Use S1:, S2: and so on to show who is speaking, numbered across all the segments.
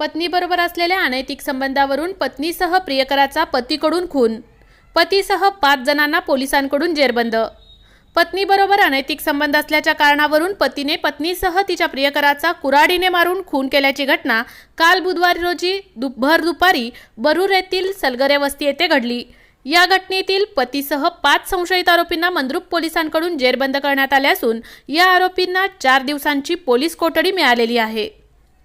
S1: पत्नीबरोबर असलेल्या अनैतिक संबंधावरून पत्नीसह प्रियकराचा पतीकडून खून पतीसह पाच जणांना पोलिसांकडून जेरबंद. पत्नीबरोबर अनैतिक संबंध असल्याच्या कारणावरून पतीने पत्नीसह तिच्या प्रियकराचा कुऱ्हाडीने मारून खून केल्याची घटना काल बुधवारी रोजी दु भर दुपारी बरूर येथील सलगरे वस्ती येथे घडली. या घटनेतील पतीसह पाच संशयित आरोपींना मंद्रुप पोलिसांकडून जेरबंद करण्यात आले असून या आरोपींना चार दिवसांची पोलीस कोठडी मिळालेली आहे.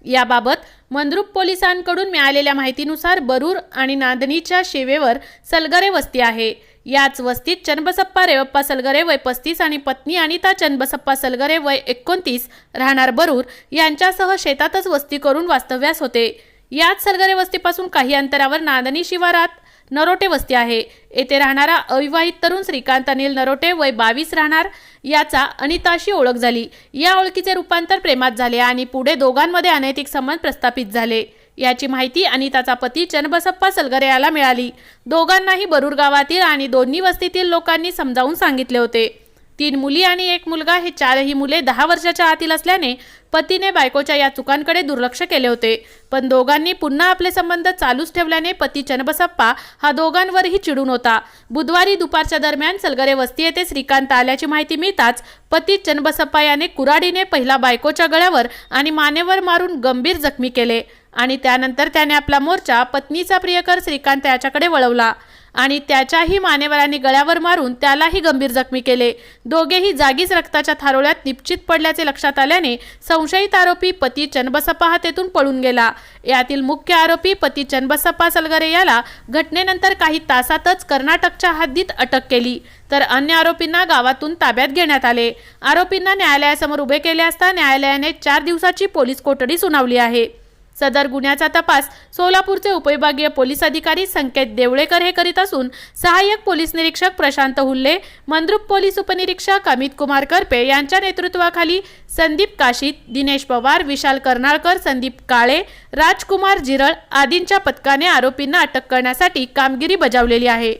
S1: याबाबत मंद्रुप पोलिसांकडून मिळालेल्या माहितीनुसार बरूर आणि नांदणीच्या शेवेवर सलगरे वस्ती आहे. याच वस्तीत चन्नबसप्पा रेवप्पा सलगरे वय पस्तीस आणि पत्नी अनिता चन्नबसप्पा सलगरे वय एकोणतीस राहणार बरूर यांच्यासह शेतातच वस्ती करून वास्तव्यास होते. याच सलगरे वस्तीपासून काही अंतरावर नांदणी शिवारात नरोटे वस्ती आहे. येथे राहणारा अविवाहित तरुण श्रीकांत अनिल नरोटे वय बावीस राहणार. याचा अनिताशी ओळख झाली. या ओळखीचे रूपांतर प्रेमात झाले आणि पुढे दोघांमध्ये अनैतिक संबंध प्रस्थापित झाले. याची माहिती अनिताचा पती चन्नबसप्पा सलगरे याला मिळाली. दोघांनाही बरूर गावातील आणि दोन्ही वस्तीतील लोकांनी समजावून सांगितले होते. तीन मुली आणि एक मुलगा हे चारही मुले दहा वर्षाच्या आतील असल्याने पतीने बायकोच्या या चुकांकडे दुर्लक्ष केले होते. पण दोघांनी पुन्हा आपले संबंध चालूच ठेवल्याने पती चनबसप्पा हा दोघांवरही चिडून होता. बुधवारी दुपारच्या दरम्यान सलगरे वस्ती येथे श्रीकांत आल्याची माहिती मिळताच पती चनबसप्पा याने कुऱ्हाडीने पहिला बायकोच्या गळ्यावर आणि मानेवर मारून गंभीर जखमी केले आणि त्यानंतर त्याने आपला मोर्चा पत्नीचा प्रियकर श्रीकांत याच्याकडे वळवला. आणि त्याच्याही मानेवरांनी गळ्यावर मारून त्यालाही गंभीर जखमी केले. दोघेही जागीच रक्ताच्या थारोळ्यात निश्चित पडल्याचे लक्षात आल्याने संशयित आरोपी पती चन्नबसप्पा हा पळून गेला. यातील मुख्य आरोपी पती चनबसप्पा सलगरे याला घटनेनंतर काही तासातच कर्नाटकच्या हद्दीत अटक केली. तर अन्य आरोपींना गावातून ताब्यात घेण्यात आले. आरोपींना न्यायालयासमोर उभे केले असता न्यायालयाने चार दिवसाची पोलीस कोठडी सुनावली आहे. सदर गुन्ह्याचा तपास सोलापूरचे उपविभागीय पोलीस अधिकारी संकेत देवळेकर हे करीत असून सहाय्यक पोलीस निरीक्षक प्रशांत हुल्ले मंद्रुप पोलीस उपनिरीक्षक अमित कुमार करपे यांच्या नेतृत्वाखाली संदीप काशीत दिनेश पवार विशाल कर्नाळकर संदीप काळे राजकुमार जिरळ आदींच्या पथकाने आरोपींना अटक करण्यासाठी कामगिरी बजावलेली आहे.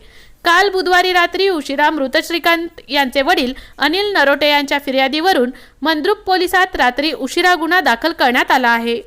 S1: काल बुधवारी रात्री उशिरा मृत श्रीकांत यांचे वडील अनिल नरोटे यांच्या फिर्यादीवरून मंद्रुप पोलिसात रात्री उशिरा गुन्हा दाखल करण्यात आला आहे.